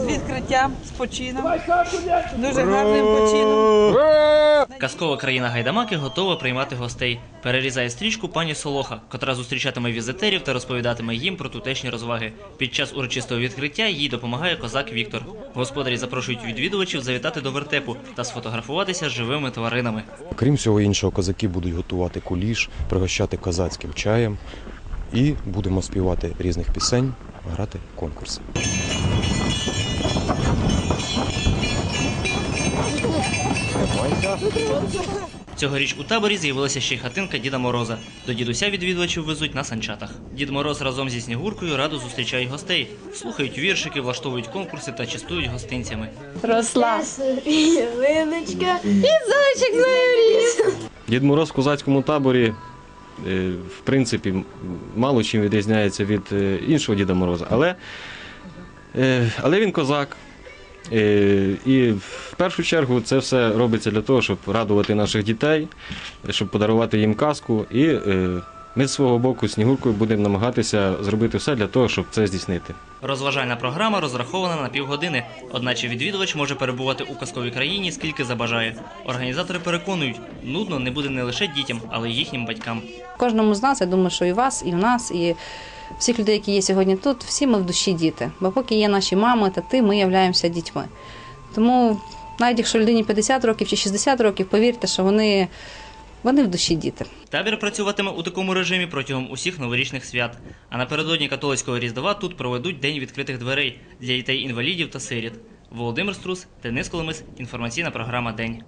З відкриттям, з почином. Дуже гарним почином. Казкова країна Гайдамаки готова приймати гостей. Перерізає стрічку пані Солоха, котра зустрічатиме візитерів та розповідатиме їм про тутешні розваги. Під час урочистого відкриття їй допомагає козак Віктор. Господарі запрошують відвідувачів завітати до вертепу та сфотографуватися з живими тваринами. Крім всього іншого, козаки будуть готувати куліш, пригощати козацьким чаєм і будемо співати різних пісень, грати конкурси. Цьогоріч у таборі з'явилася ще й хатинка Діда Мороза. До дідуся відвідувачів везуть на санчатах. Дід Мороз разом зі Снігуркою радо зустрічають гостей, слухають віршики, влаштовують конкурси та частують гостинцями. Росла ялиночка і зайчик з ріс. Дід Мороз в козацькому таборі, в принципі, мало чим відрізняється від е, іншого Діда Мороза, але, е, але він козак. Е, І в першу чергу це все робиться для того, щоб радувати наших дітей, щоб подарувати їм казку. І е, ми з свого боку з Снігуркою будемо намагатися зробити все для того, щоб це здійснити. Розважальна програма розрахована на півгодини, одначе відвідувач може перебувати у казковій країні скільки забажає. Організатори переконують, нудно не буде не лише дітям, але й їхнім батькам. Кожному з нас, я думаю, що і вас, і в нас, і всіх людей, які є сьогодні тут, всі ми в душі діти. Бо поки є наші мами, тати, ми являємося дітьми. Тому навіть якщо людині 50 років чи 60 років, повірте, що вони, вони в душі діти. Табір працюватиме у такому режимі протягом усіх новорічних свят. А напередодні католицького різдва тут проведуть день відкритих дверей для дітей інвалідів та сиріт. Володимир Струс, Денис Коломис, інформаційна програма День.